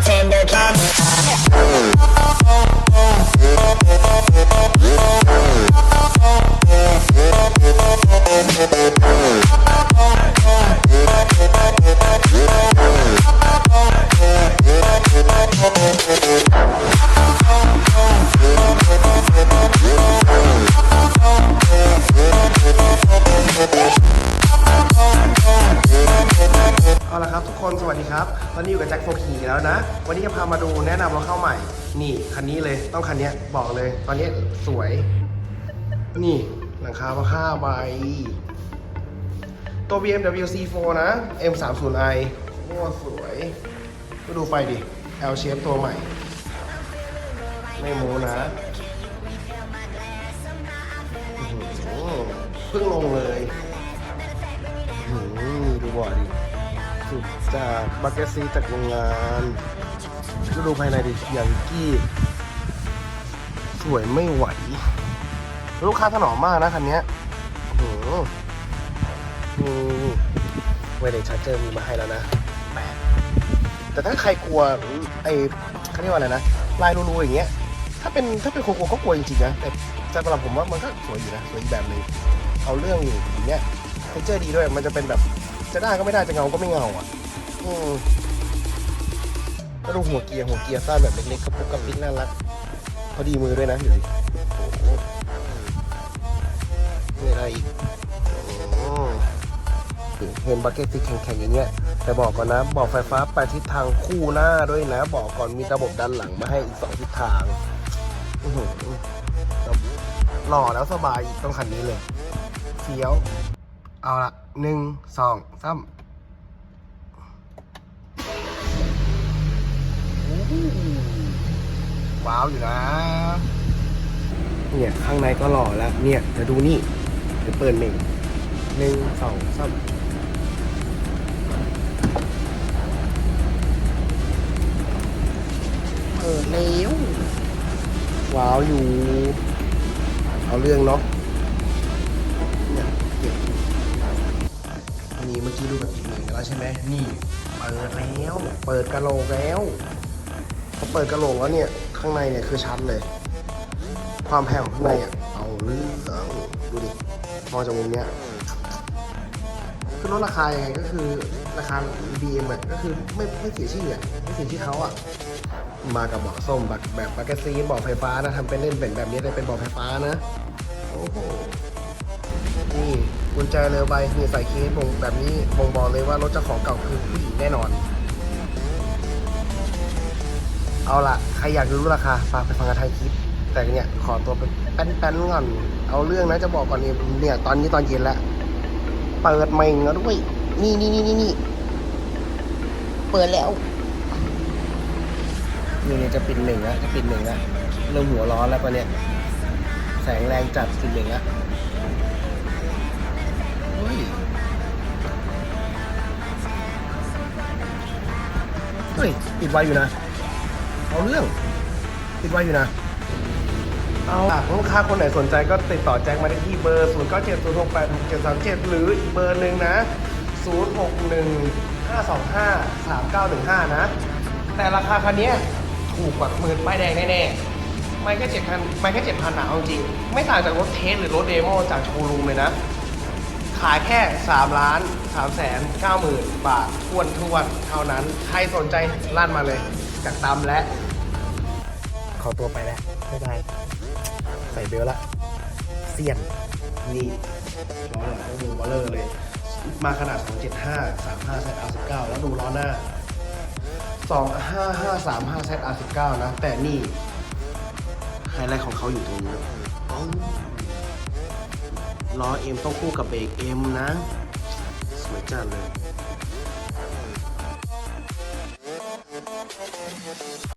bartender คนสวัสดีครับตอนนี้อยู่กับแจ็คโฟคีแล้วนะ วันนี้จะพามาดูแนะนำรถเข้าใหม่ นี่คันนี้เลยต้องคันนี้บอกเลย ตอนนี้สวย นี่หลังคามาค่าใบตัว BMW C4 นะ M30i โอ้สวยก็ดูไฟดิ L shape ตัวใหม่ ไม่โม้นะเพิ่งลงเลย ดูบอดดิสุด จากบักเกตซีจากโรงงานก็ดูภายในดิอย่างกี้ สวยไม่ไหว ลูกค้าถนอมมากนะคันนี้โอ้โหมีเวเลชาร์เจอร์มีมาให้แล้วนะแต่ถ้าใครกลัวไอ้เขาเรียกว่าอะไรนะลายรูๆอย่างเงี้ย ถ้าเป็นถ้าเป็นคนกลัวก็กลัวจริงๆนะแต่แต่สำหรับผมว่ามันก็สวยอยู่นะสวยแบบนึงเอาเรื่องอยู่อย่างเงี้ยเทคเจอร์ดีด้วยมันจะเป็นแบบจะได้ก็ไม่ได้จะเงาก็ไม่เงาอะ ก็ดูหัวเกียร์หัวเกียร์สั้นแบบเล็กๆกระปุกกระปิกน่ารักพอดีมือด้วยนะดูดิโอ้โหมีอะไรอีกเห็นบักเก็ตสีแข็งๆอย่างเงี้ย แต่บอกก่อนนะบอกไฟฟ้าไปทิศทางคู่หน้าด้วยนะ บอกก่อนมีระบบด้านหลังมาให้อีกสองทิศทางอื้อหือหล่อแล้วสบายอีกต้องคันนี้เลยเฟี้ยว เอาละหนึ่งสองสาม ว้าวอยู่นะ เนี่ย ข้างในก็หล่อแล้ว เนี่ยจะดูนี่เดี๋ยวเปิดหนึ่งหนึ่งสองสามเปิดแล้วว้าวอยู่ เอาเรื่องเนาะเนี่ยเก็บอันนี้เมื่อกี้ดูแบบหนึ่งกันแล้วใช่ไหมนี่ เปิดแล้ว เปิดกระโหลกแล้วพอเปิดกระโหลกแล้วเนี่ย ข้างในเนี่ยคือชัดเลย ความแพงของข้างในอะเอาเรื่องดูดิมองจากมุมเนี้ยคือลดราคายังไงก็คือราคา BM อะก็คือไม่ไม่เสียชื่ออะไม่เสียชื่อเขาอะมากับเบาะส้มแบบแบบปากกาซีนเบาะไฟฟ้านะทำเป็นเล่นเป็นแบบนี้เลยเป็นเบาะไฟฟ้านะโอ้โหนี่กุญแจเรือใบนี่ใส่เคสบ่งแบบนี้บ่งบอกเลยว่ารถเจ้าของเก่าคือผู้หญิงแน่นอน เอาละใครอยากรู้ราคาฝากไปฟังกันทายคลิป แต่เนี่ยขอตัวเป็นแป้นๆก่อน เอาเรื่องนะจะบอกก่อนนี่เนี่ยตอนนี้ตอนเย็นแล้ว เปิดใหม่แล้วด้วย นี่นี่นี่นี่นี่เปิดแล้วนี่จะปิดหนึ่งแล้วจะปิดหนึ่งแล้วเริ่มหัวร้อนแล้วปะเนี่ยแสงแรงจัดปิดหนึ่งแล้วเฮ้ยปิดไว้อยู่นะ เอาเรื่องปิดไวอยู่นะ เอาล่ะลูกค้าคนไหนสนใจก็ติดต่อแจ็คมาได้ที่เบอร์ 0 9 7 0 6 8 6 7 3 7 หรืออีกเบอร์หนึ่งนะ 0 6 1 5 2 5 3 9 1 5 นะ แต่ราคาคันเนี้ยถูกกว่าหมื่นป้ายแดงแน่ๆ ไม่แค่เจ็ดพันไม่แค่เจ็ดพันหนาเอาจริง ไม่ต่างจากรถเทสหรือรถเดโมจากโชว์รูมเลยนะ ขายแค่ 3 ล้าน3แสน9หมื่นบาททวนทวนเท่านั้น ใครสนใจลั่นมาเลย จากตามและ ขอตัวไปแล้วบ๊ายบายใส่เบลละ เสียน นี่ล้อหลังก็ดูบอลเลอร์เลย มาขนาด 275 35 ZR19 แล้วดูล้อหน้า 255 35 ZR19 นะ แต่นี่ไฮไลท์ของเขาอยู่ตรงนี้ ล้อเอ็มต้องคู่กับเบรกเอ็มนะ สวยจัดเลย